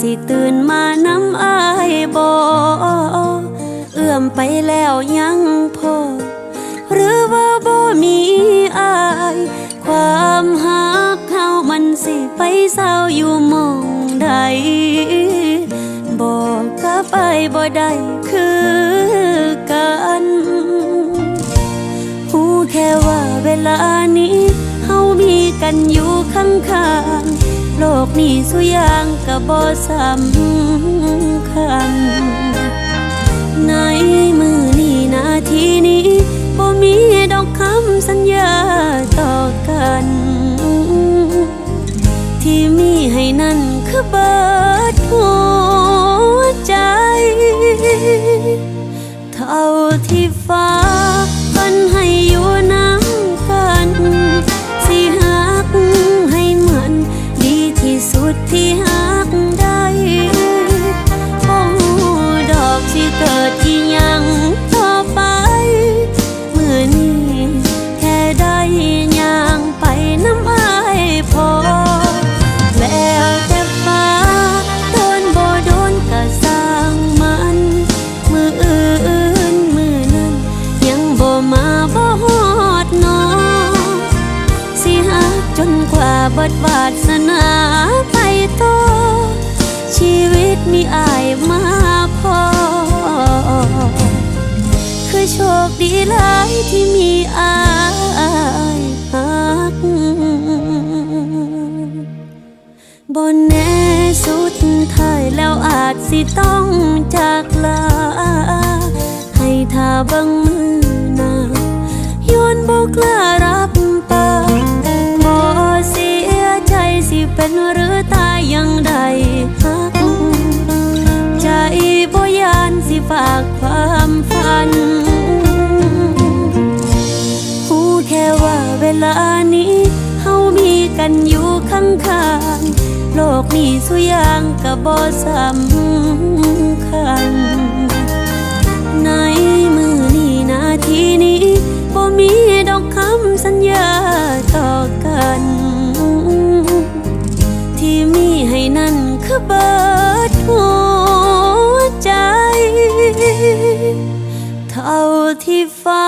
สิตื่นมาน้ำอายบ่เอื้อมไปแล้วยังพอ หรือว่าบ่มีอาย ความหักเขามันสิไปเศร้าอยู่มองใดบอกกับไปบ่ได้คือกันหูแค่ว่าเวลานี้เฮามีกันอยู่ข้างๆ กนี้สุยางก็บ่สำคัญในมือนี้นาทีนี้บ่มี ดวาสนาไปต่อชีวิตมีอายมาพอ คือโชคดีหลายที่มีอายหักบนแน่สุดท้ายแล้วอาจสิต้อง เป็นหรือตายยังได้หักใจบ่ยานสิฝากความฝันหูแค่ว่าเวลานี้เฮามีกันอยู่ข้างๆโลกนี้สุยางก็บ่สำคัญ เบิดหัวใจ เท่าที่ฟ้า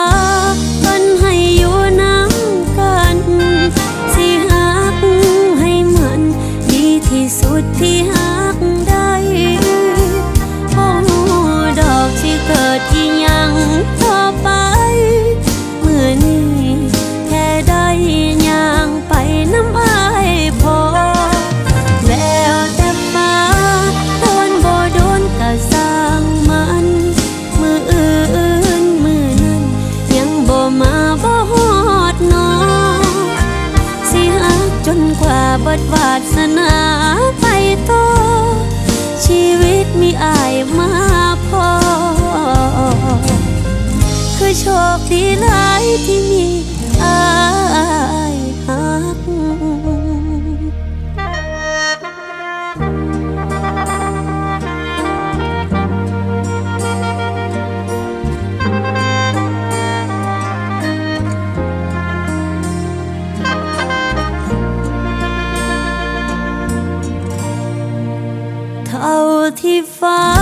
มันให้อยู่น้ำกัน สิหักให้มันดีที่สุดที่หักได้โอ้ดอกที่เกิดที่ง ดวาสนาไปต่อชีวิตมีอายมาพอ คือโชคดีหลายที่มีอาย ฟ้า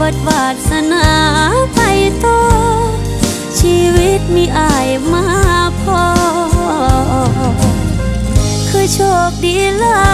บิดวาสนาไปต่อชีวิตมีอายมาพอ คือโชคดีเลย